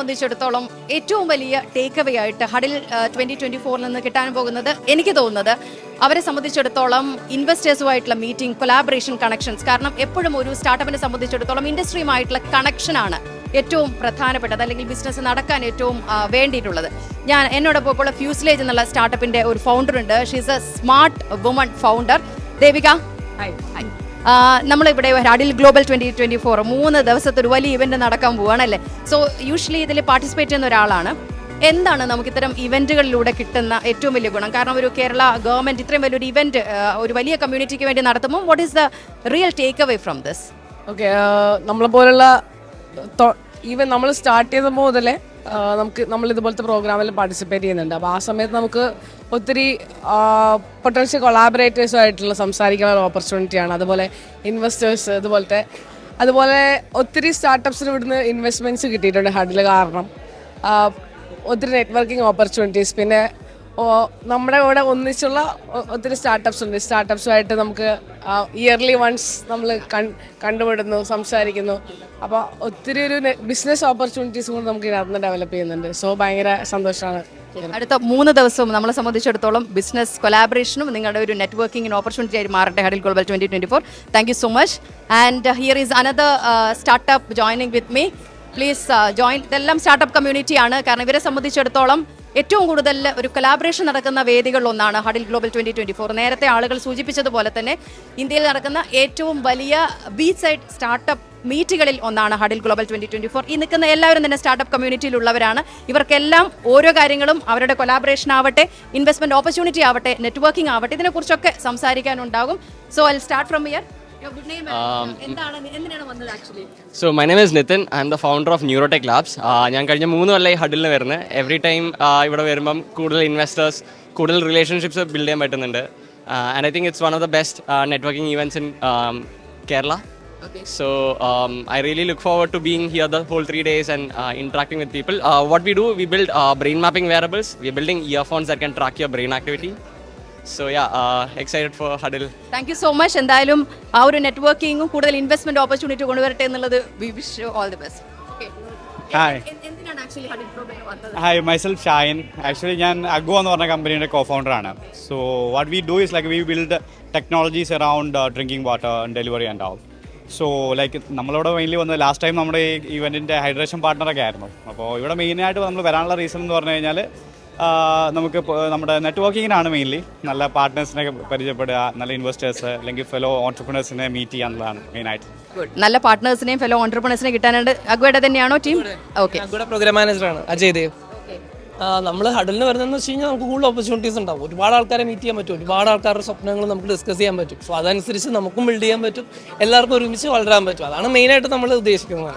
സംബന്ധിച്ചിടത്തോളം ഏറ്റവും വലിയ ടേക്ക് അവേ ആയിട്ട് ഹഡിൽ ട്വന്റി ട്വന്റി ഫോറിൽ നിന്ന് കിട്ടാൻ പോകുന്നത് എനിക്ക് തോന്നുന്നത് അവരെ സംബന്ധിച്ചിടത്തോളം ഇൻവെസ്റ്റേഴ്സുമായിട്ടുള്ള മീറ്റിംഗ് കൊലാബറേഷൻ കണക്ഷൻസ് കാരണം എപ്പോഴും ഒരു സ്റ്റാർട്ടപ്പിനെ സംബന്ധിച്ചിടത്തോളം ഇൻഡസ്ട്രിയുമായിട്ടുള്ള കണക്ഷനാണ് ഏറ്റവും പ്രധാനപ്പെട്ടത് അല്ലെങ്കിൽ ബിസിനസ് നടക്കാൻ ഏറ്റവും വേണ്ടിയിട്ടുള്ളത്. ഞാൻ എന്നോടൊപ്പം ഇപ്പോൾ ഫ്യൂസിലേജ് എന്നുള്ള സ്റ്റാർട്ടപ്പിന്റെ ഒരു ഫൗണ്ടർ ഉണ്ട്. She's a smart woman founder Devika. നമ്മളിവിടെ huddle global twenty twenty four മൂന്ന് ദിവസത്തെ ഒരു വലിയ ഇവന്റ് നടക്കാൻ പോവാണല്ലേ? സോ യൂഷ്വലി ഇതിൽ പാർട്ടിസിപ്പേറ്റ് ചെയ്യുന്ന ഒരാളാണ്. എന്താണ് നമുക്ക് ഇത്തരം ഇവന്റുകളിലൂടെ കിട്ടുന്ന ഏറ്റവും വലിയ ഗുണം? കാരണം ഒരു കേരള ഗവൺമെന്റ് ഇത്രയും വലിയൊരു ഇവന്റ് ഒരു വലിയ കമ്മ്യൂണിറ്റിക്ക് വേണ്ടി നടത്തുമ്പോൾ what is the real takeaway from this okay നമ്മളെ പോലുള്ള ഈവൻ നമ്മൾ സ്റ്റാർട്ട് ചെയ്ത മുതലേ നമുക്ക് നമ്മൾ ഇതുപോലത്തെ പ്രോഗ്രാമിൽ പാർട്ടിസിപ്പേറ്റ് ചെയ്യുന്നുണ്ട്. അപ്പോൾ ആ സമയത്ത് നമുക്ക് ഒത്തിരി പൊട്ടൻഷ്യൽ കൊളാബറേറ്റേഴ്സുമായിട്ടുള്ള സംസാരിക്കാനുള്ള ഓപ്പർച്യൂണിറ്റിയാണ് അതുപോലെ ഇൻവെസ്റ്റേഴ്സ് ഇതുപോലത്തെ അതുപോലെ ഒത്തിരി സ്റ്റാർട്ടപ്സിന് ഇവിടുന്ന് ഇൻവെസ്റ്റ്മെന്റ്സ് കിട്ടിയിട്ടുണ്ട്. ഹഡിൽ കാരണം ഒത്തിരി നെറ്റ്വർക്കിംഗ് ഓപ്പർച്യൂണിറ്റീസ് പിന്നെ നമ്മുടെ ഇവിടെ ഒന്നിച്ചുള്ള ഒത്തിരി സ്റ്റാർട്ടപ്സ് ഉണ്ട്. സ്റ്റാർട്ടപ്സുമായിട്ട് നമുക്ക് ഇയർലി വൺസ് നമ്മൾ കണ്ടുപിടുന്നു സംസാരിക്കുന്നു. അപ്പോൾ ഒത്തിരി ഒരു ബിസിനസ് ഓപ്പർച്യൂണിറ്റീസ് കൂടെ നമുക്ക് ഇതിനകത്ത് ഡെവലപ്പ് ചെയ്യുന്നുണ്ട്. സോ ഭയങ്കര സന്തോഷമാണ്. അടുത്ത മൂന്ന് ദിവസവും നമ്മളെ സംബന്ധിച്ചിടത്തോളം ബിസിനസ് കൊലാബറേഷനും നിങ്ങളുടെ ഒരു നെറ്റ്വർക്കിംഗിന് ഓപ്പർച്യൂണിറ്റി ആയി മാറട്ടെ huddle global twenty twenty four thank you so much and here is another startup joining with me please join ഇതെല്ലാം സ്റ്റാർട്ടപ്പ് കമ്മ്യൂണിറ്റിയാണ് കാരണം ഇവരെ സംബന്ധിച്ചിടത്തോളം ഏറ്റവും കൂടുതൽ ഒരു കലാബറേഷൻ നടക്കുന്ന വേദികളിലൊന്നാണ് huddle global twenty twenty four നേരത്തെ ആളുകൾ സൂചിപ്പിച്ചതുപോലെ തന്നെ ഇന്ത്യയിൽ നടക്കുന്ന ഏറ്റവും വലിയ ബീച്ച് സൈഡ് സ്റ്റാർട്ടപ്പ് മീറ്റുകളിൽ ഒന്നാണ് huddle global twenty twenty four ഈ നിൽക്കുന്ന എല്ലാവരും തന്നെ സ്റ്റാർട്ടപ്പ് കമ്മ്യൂണിറ്റിയിലുള്ളവരാണ് ഇവർക്കെല്ലാം ഓരോ കാര്യങ്ങളും അവരുടെ കൊലാബറേഷൻ ആവട്ടെ ഇൻവെസ്റ്റ്മെന്റ് ഓപ്പർച്യൂണിറ്റി ആവട്ടെ നെറ്റ്വർക്കിംഗ് ആവട്ടെ ഇതിനെക്കുറിച്ചൊക്കെ സംസാരിക്കാനുണ്ടാകും. So I start from here so my name is Nitin I am the founder of Neurotech Labs ഞാൻ കഴിഞ്ഞ മൂന്ന് കൊല്ലമായി ഹഡിലിന് വരുന്നത് എവറി ടൈം ഇവിടെ വരുമ്പം കൂടുതൽ ഇൻവെസ്റ്റേഴ്സ് കൂടുതൽ റിലേഷൻഷിപ്സ് ബിൽഡ് ചെയ്യാൻ പറ്റുന്നുണ്ട്. And I think it's one of the best networking events in Kerala so I really look look to being here the whole three days and interacting with people with we do we build brain mapping build we building earphones wearables. Can track your brain can track yeah excited for Huddle yeah, uh, excited for Huddle. Thank you so much എന്തായാലും ആ ഒരു നെറ്റ്വർക്കിംഗും കൂടുതൽ investment opportunity കൊണ്ടുവരട്ടെ എന്നുള്ളത് we wish all the best വന്നത്? Hi myself Shayan actually ഞാൻ Agua എന്ന് പറഞ്ഞ കമ്പനിയുടെ കോ ഫൗണ്ടറാണ് so what we do is like we build technologies around drinking water delivery and ആവും സോ ലൈക്ക് നമ്മളിവിടെ മെയിൻലി വന്നത് ലാസ്റ്റ് ടൈം നമ്മുടെ ഈ ഇവന്റിന്റെ ഹൈഡ്രേഷൻ പാർട്ണറൊക്കെ ആയിരുന്നു. അപ്പോൾ ഇവിടെ മെയിനായിട്ട് നമ്മൾ വരാനുള്ള റീസൺ എന്ന് പറഞ്ഞു കഴിഞ്ഞാൽ നമുക്ക് നമ്മുടെ നെറ്റ്വർക്കിങ്ങിനാണ് മെയിൻലി നല്ല പാർട്ട്നേഴ്സിനെ പരിചയപ്പെടുക നല്ല ഇൻവെസ്റ്റേഴ്സ് അല്ലെങ്കിൽ ഫെലോ ഓൺടർപ്രണേഴ്സിനെ മീറ്റ് ചെയ്യാന്നുള്ളതാണ് മെയിനായിട്ട് ഗുഡ് നല്ല പാർട്ട്നേഴ്സിനെയും ഫെലോ ഓണ്ടർപ്രണേഴ്സിനെ കിട്ടാനുണ്ട്. അഗ്വയുടെ തന്നെയാണോ ടീം ഓക്കെ പ്രോഗ്രാം മാനേജറാണ് അജയ് ദേവ്. നമ്മൾ ഹഡലിന് വരുന്നതെന്ന് വെച്ച് കഴിഞ്ഞാൽ നമുക്ക് കൂടുതൽ ഓപ്പർച്യൂണിറ്റീസ് ഉണ്ടാവും. ഒരുപാട് ആൾക്കാരെ മീറ്റ് ചെയ്യാൻ പറ്റും. ഒരുപാട് ആൾക്കാരുടെ സ്വപ്നങ്ങൾ നമുക്ക് ഡിസ്കസ് ചെയ്യാൻ പറ്റും. സോ അതനുസരിച്ച് നമുക്കും ബിൽഡ് ചെയ്യാൻ പറ്റും. എല്ലാവർക്കും ഒരുമിച്ച് വളരാൻ പറ്റും. അതാണ് മെയിനായിട്ട് നമ്മൾ ഉദ്ദേശിക്കുന്നത്